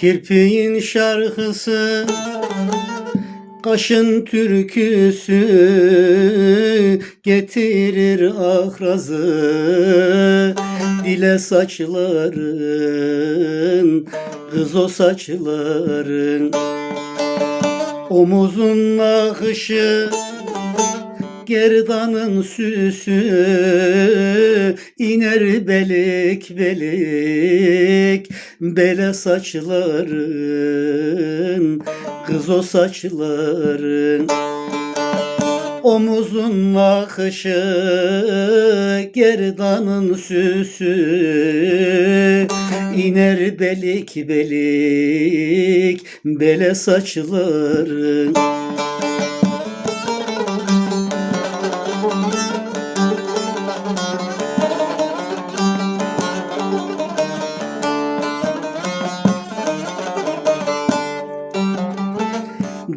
Kirpiğin şarkısı Kaşın türküsü getirir ahrazı. Dile saçların kız o saçların. Omuzun nakışı gerdanın süsü iner belik belik bele saçların kız o saçların. Omuzun nakışı gerdanın süsü. İner belik belik bele saçların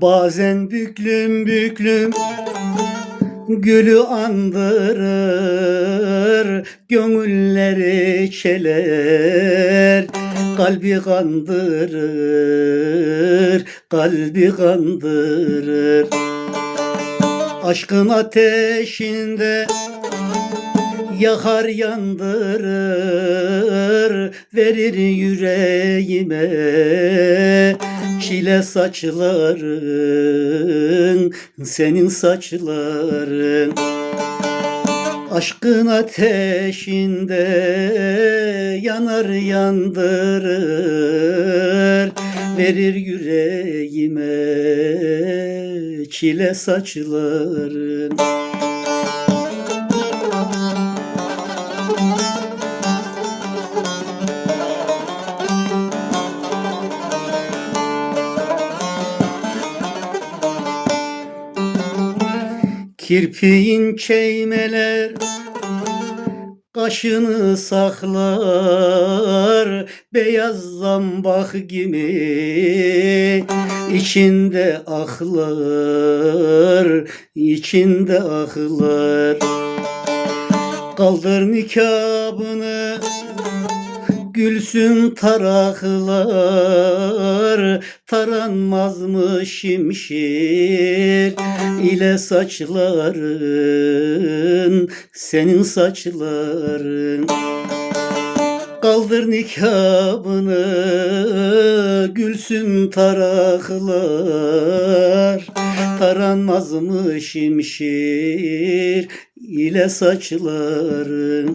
Bazen büklüm büklüm Gülü andırır Gönülleri çeler. Kalbi kandırır Kalbi kandırır. Aşkın ateşinde yakar yandırır verir yüreğime çile saçların senin saçların. Aşkın ateşinde yanar yandırır Verir yüreğime çile saçların Kirpiğin çeymeler Kaşını saklar beyaz zambak gibi içinde ahlar içinde ahlar Kaldır nikabını Gülsün taraklar taranmaz mı şimşir ile saçların senin saçların? Kaldır nikabını gülsün taraklar Taranmaz mı şimşir ile saçların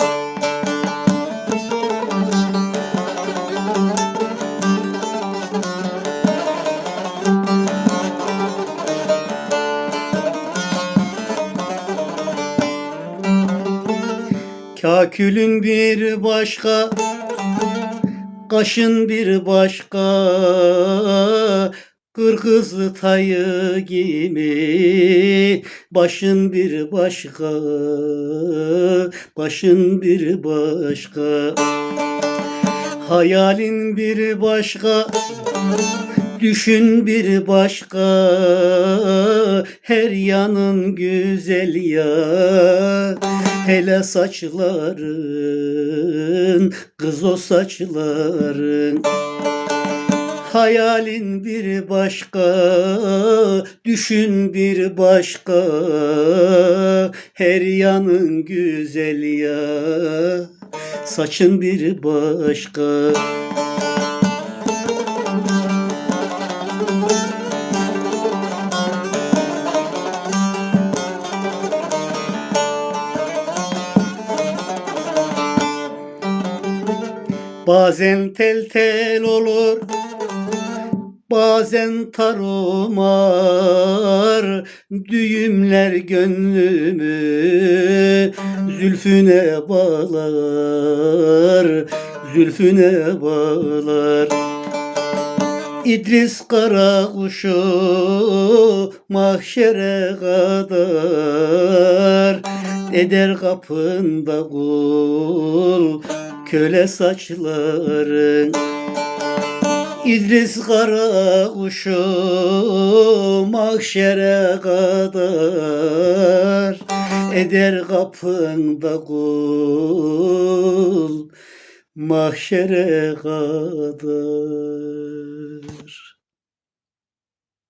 Kakülün bir başka Kaşın bir başka. Kırkızlı tayı gibi Başın bir başka. Başın bir başka. Hayalin bir başka Düşün bir başka her yanın güzel ya. Hele saçların kız o saçların. Hayalin bir başka, düşün bir başka Her yanın güzel ya, saçın bir başka Bazen tel tel olur Bazen tarumar Düğümler gönlümü Zülfüne bağlar Zülfüne bağlar. İdris kara kuşu mahşere kadar eder kapında kul köle saçların. İdris kara kuşu mahşere kadar. Eder kapında kul mahşere kadar